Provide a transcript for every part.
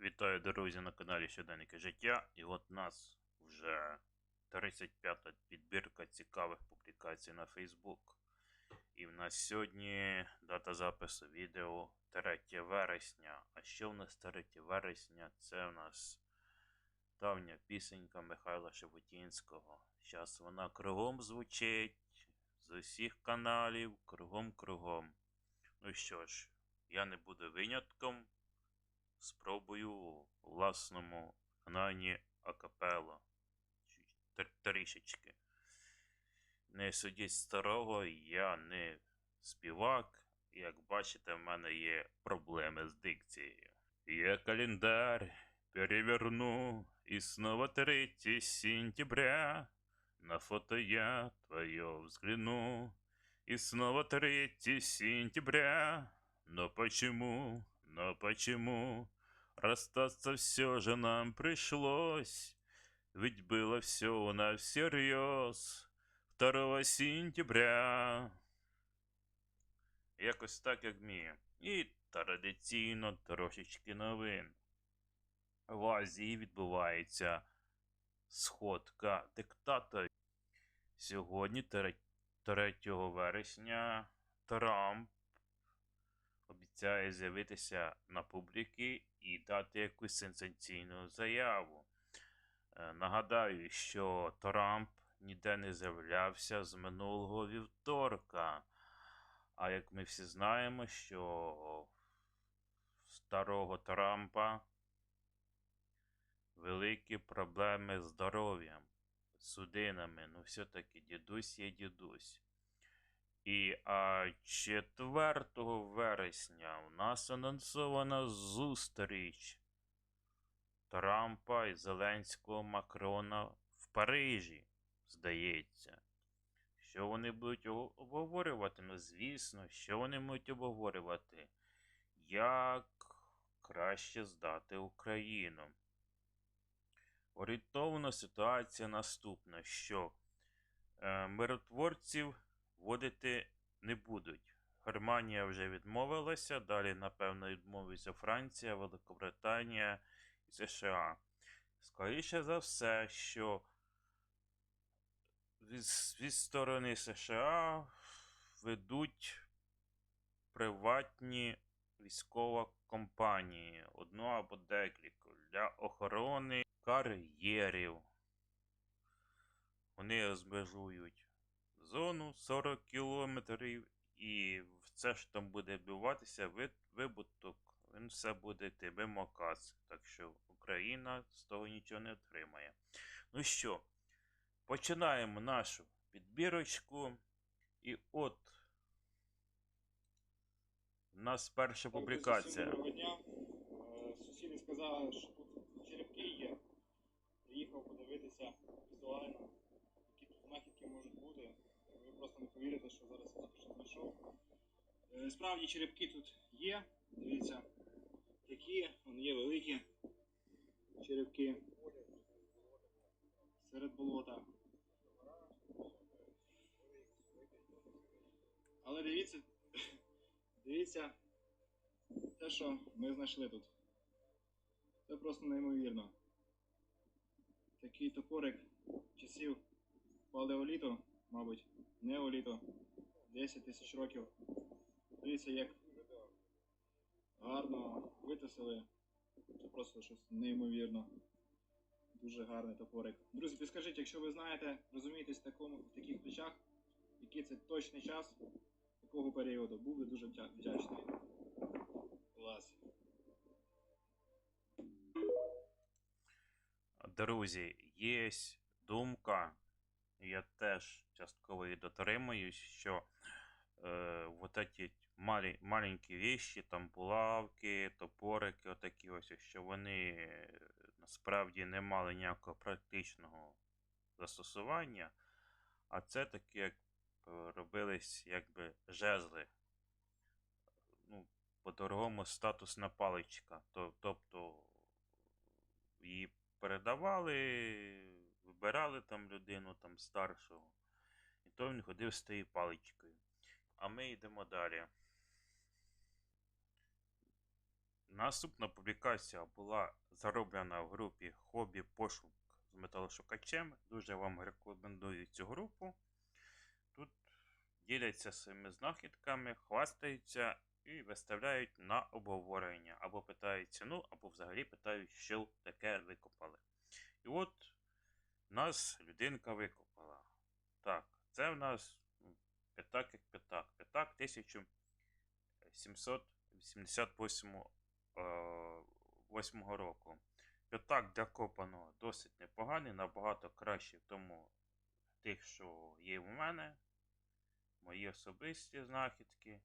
Вітаю, друзі, на каналі Щоденники життя. І от нас вже 35-та підбірка цікавих публікацій на Facebook. І в нас сьогодні дата запису відео 3 вересня. А що в нас 3 вересня? Це в нас давня пісенька Михайла Шевотінського. Зараз вона кругом звучить з усіх каналів, кругом-кругом. Ну що ж, я не буду винятком спробую власному. Чуть тр- Трішечки. Не судіть старого, я не співак. Як бачите, в мене є проблеми з дикцією. Я календарь переверну, и снова 3 сентября. На фото я твое взгляну, и снова 3 сентября. Но почему, но почему расстаться все же нам пришлось? Ведь было все у нас всерьез 2 сентября. Якось так, як вмію. І традиційно трошечки новин. В Азії відбувається сходка диктаторів. Сьогодні, 3 вересня, Трамп обіцяє з'явитися на публіки і дати якусь сенсаційну заяву. Е, Нагадаю, що Трамп ніде не з'являвся з минулого вівторка. А як ми всі знаємо, що старого Трампа великі проблеми з здоров'ям, судинами. Ну, все-таки дідусь є дідусь. І а 4 вересня у нас анонсована зустріч Трампа і Зеленського Макрона в Парижі, здається. Що вони будуть обговорювати? Ну, звісно, що вони будуть обговорювати? Як краще здати Україну? Орієнтовна ситуація наступна, що е, миротворців вводити не будуть. Германія вже відмовилася, далі, напевно, відмовиться Франція, Великобританія і США. Скоріше за все, що від, від сторони США ведуть приватні військові компанії, одну або декілька, для охорони кар'єрів. Вони розмежують зону 40 кілометрів, і все, що там буде відбуватися, ви- вибуток, він все буде йти мимоказ. Так що Україна з того нічого не отримає. Ну що, починаємо нашу підбірочку. І от у нас перша публікація. Доброго дня. Е, Сусіди сказали, що тут черепки є. Приїхав подивитися візуально, які тут знахідки можуть бути. Ви просто не повірите, що зараз я тільки що знайшов. Е, Справді черепки тут є. Дивіться, такі, вони є великі черепки серед болота. Але дивіться, дивіться, те, що ми знайшли тут. Це просто неймовірно. Такий топорик часів палеоліту, мабуть, неоліту, 10 тисяч років. Дивіться, як гарно витисили. Це просто щось неймовірно. Дуже гарний топорик. Друзі, підскажіть, якщо ви знаєте, розумієтесь в, такому, в таких речах, який це точний час, якого періоду, був би дуже вдячний. Клас. Друзі, є думка, я теж частково її дотримуюсь, що е, вот эти малі, маленькі вещи, там булавки, топорики, отакі ось, що вони е, насправді не мали ніякого практичного застосування, а це такі, як е, робились якби жезли. Ну, по-дорогому статусна паличка. То- Тобто її передавали, вибирали там людину там старшого. І то він ходив з тією паличкою. А ми йдемо далі. Наступна публікація була зароблена в групі Хобі Пошук з металошукачем. Дуже вам рекомендую цю групу. Тут діляться своїми знахідками, хвастаються і виставляють на обговорення. Або питають ціну, або взагалі питають, що таке викопали. Нас людинка викопала. Так, це в нас п'ятак як п'ятак. П'ятак 1788 е, року. П'ятак для копаного досить непоганий, набагато краще в тому тих, що є в мене. Мої особисті знахідки.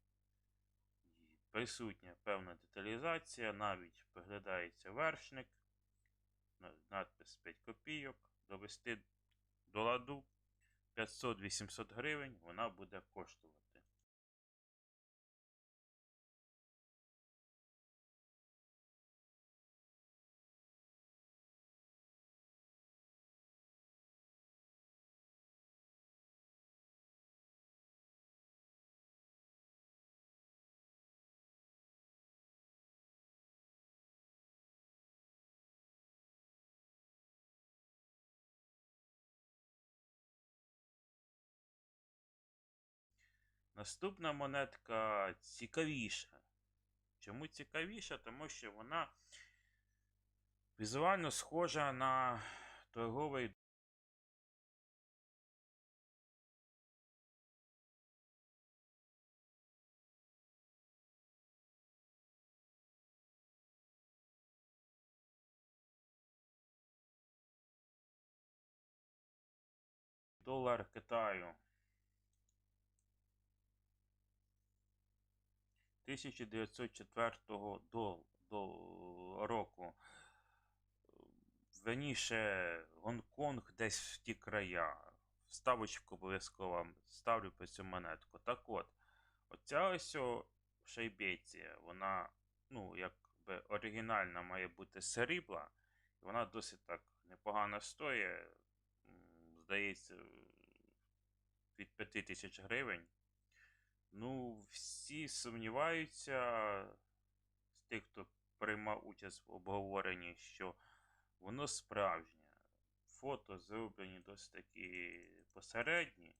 Присутня певна деталізація, навіть виглядається вершник, надпис 5 копійок, довести до ладу 500-800 гривень вона буде коштувати. Наступна монетка цікавіша. Чому цікавіша? Тому що вона візуально схожа на торговий долар Китаю. 1904 до, до року. Раніше Гонконг десь в ті края. Вставочку обов'язково ставлю по цю монетку. Так от, оця ось шайбеція, вона, ну, якби оригінальна має бути срібла, і вона досить так непогано стоїть. Здається, від 5 тисяч гривень. Ну, всі сумніваються з тих, хто приймав участь в обговоренні, що воно справжнє. Фото зроблені досить такі посередні.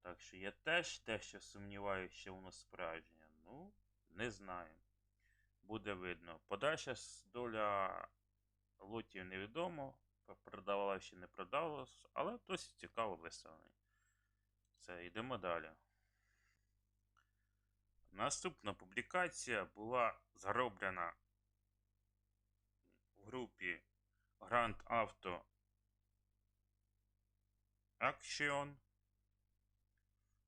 Так що я теж дещо сумніваюся, що воно справжнє. Ну, не знаю. Буде видно. Подальша доля лотів невідомо. Продавала чи не продавалась, але досить цікаво виставлений. Це йдемо далі. Наступна публікація була зароблена в групі Grand Auto Action.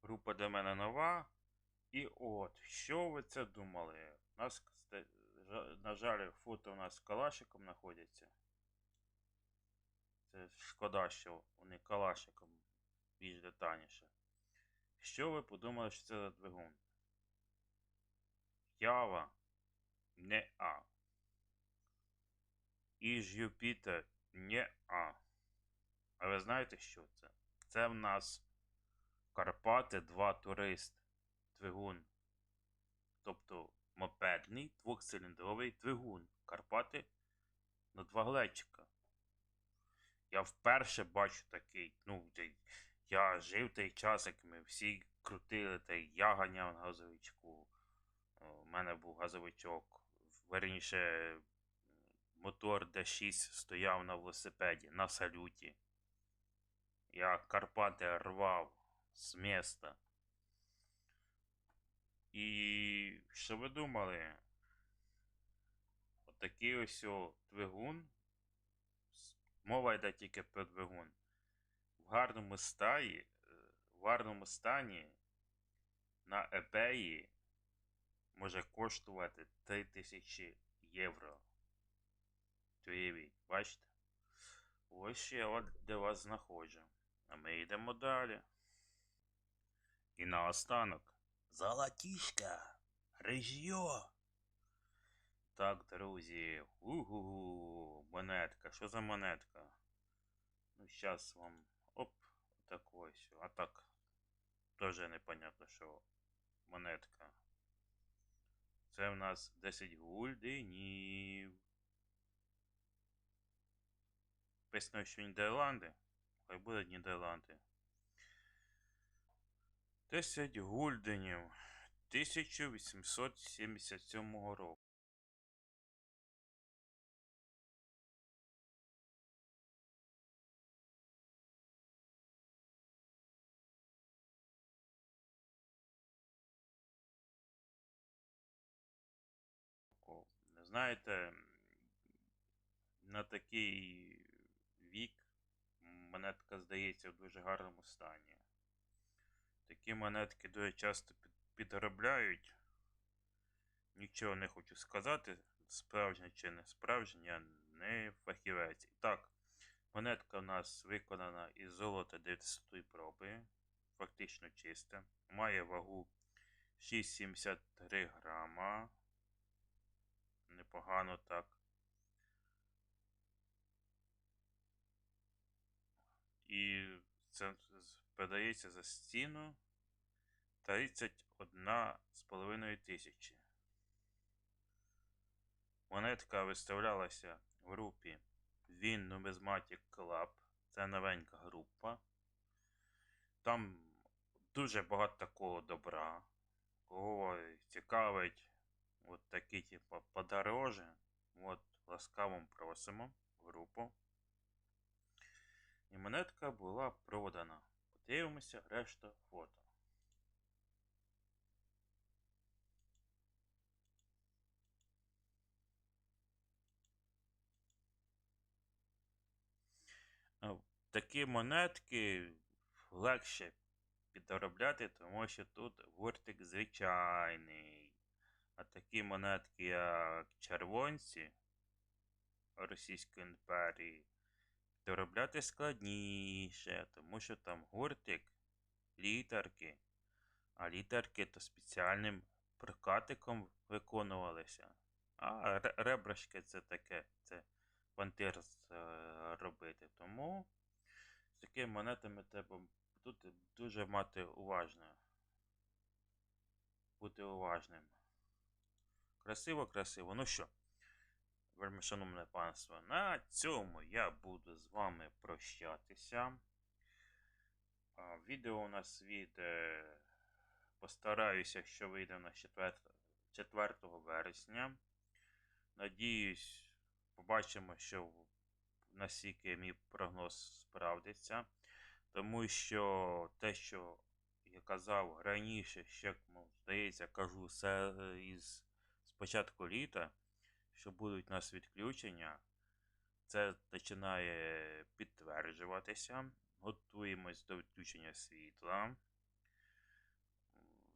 Група для мене нова. І от, що ви це думали? У нас, на жаль, фото у нас з калашиком знаходяться. Це шкода, що вони калашиком більш детальніше. Що ви подумали, що це за двигун? Ява не А. Іж Юпітер не А. А ви знаєте, що це? Це в нас Карпати 2 турист. Двигун. Тобто мопедний двохциліндровий двигун. Карпати на два глечика. Я вперше бачу такий. Ну, я жив той час, як ми всі крутили, та я ганяв на газовичку. У мене був газовичок. Верніше, мотор D6 стояв на велосипеді на салюті. Я Карпати рвав з міста. І що ви думали? Отакий ось о двигун. Мова йде тільки про двигун. В гарному стані, е, в гарному стані на eBay може коштувати 3000 євро. Уявіть, бачите? Ось ще я от для вас знаходжу. А ми йдемо далі. І наостанок. Золотішка! Режьо! Так, друзі. Угу, монетка. Що за монетка? Ну, зараз вам. Так ось. А так. Тоже непонятно, що монетка. Це в нас 10 гульденів. Писано, що Нідерланди. Хай буде Нідерланди. 10 гульденів 1877 року. Знаєте, на такий вік монетка здається в дуже гарному стані. Такі монетки дуже часто підробляють. Нічого не хочу сказати, справжня чи не справжня, я не фахівець. Так, монетка у нас виконана із золота 900 проби, фактично чиста. Має вагу 6,73 грама. Непогано так. І це передається за стіну 31,5 тисячі. Монетка виставлялася в групі Win Numismatic Club. Це новенька група. Там дуже багато такого добра. Кого цікавить от такі, типу, подороже. От, ласкаво просимо групу. І монетка була продана. Подивимося решта фото. Такі монетки легше підробляти, тому що тут гуртик звичайний. А такі монетки, як червонці Російської імперії, доробляти складніше, тому що там гуртик, літерки, а літерки то спеціальним прокатиком виконувалися. А ребрашки це таке, це пантер е, робити. Тому з такими монетами треба тут дуже мати уважно. Бути уважним. Красиво, красиво. Ну що, вельми шановне панство, на цьому я буду з вами прощатися. Відео у нас вийде. Постараюся, що вийде у нас 4, 4 вересня. Надіюсь, побачимо, що наскільки мій прогноз справдиться. Тому що те, що я казав раніше, ще, здається, кажу все із з початку літа, що будуть у нас відключення, це починає підтверджуватися. Готуємось до відключення світла.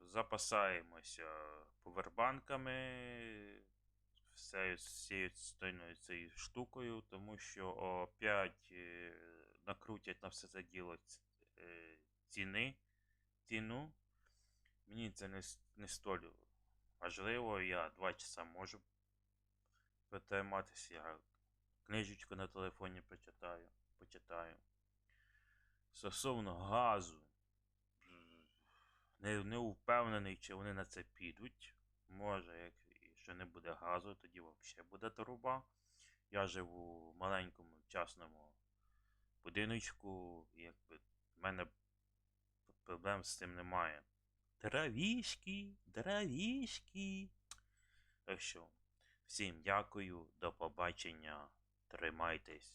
Запасаємося повербанками, всією стойною цією штукою, тому що опять е, накрутять на все це діло е, ціни, ціну. Мені це не, не столь важливо, я два часа можу потриматися, я книжечку на телефоні почитаю, почитаю. Стосовно газу, не, не впевнений, чи вони на це підуть. Може, як якщо не буде газу, тоді взагалі буде труба. Я живу в маленькому частному будиночку, якби в мене проблем з цим немає. Дравішки, дравішки. Так що, всім дякую, до побачення, тримайтесь.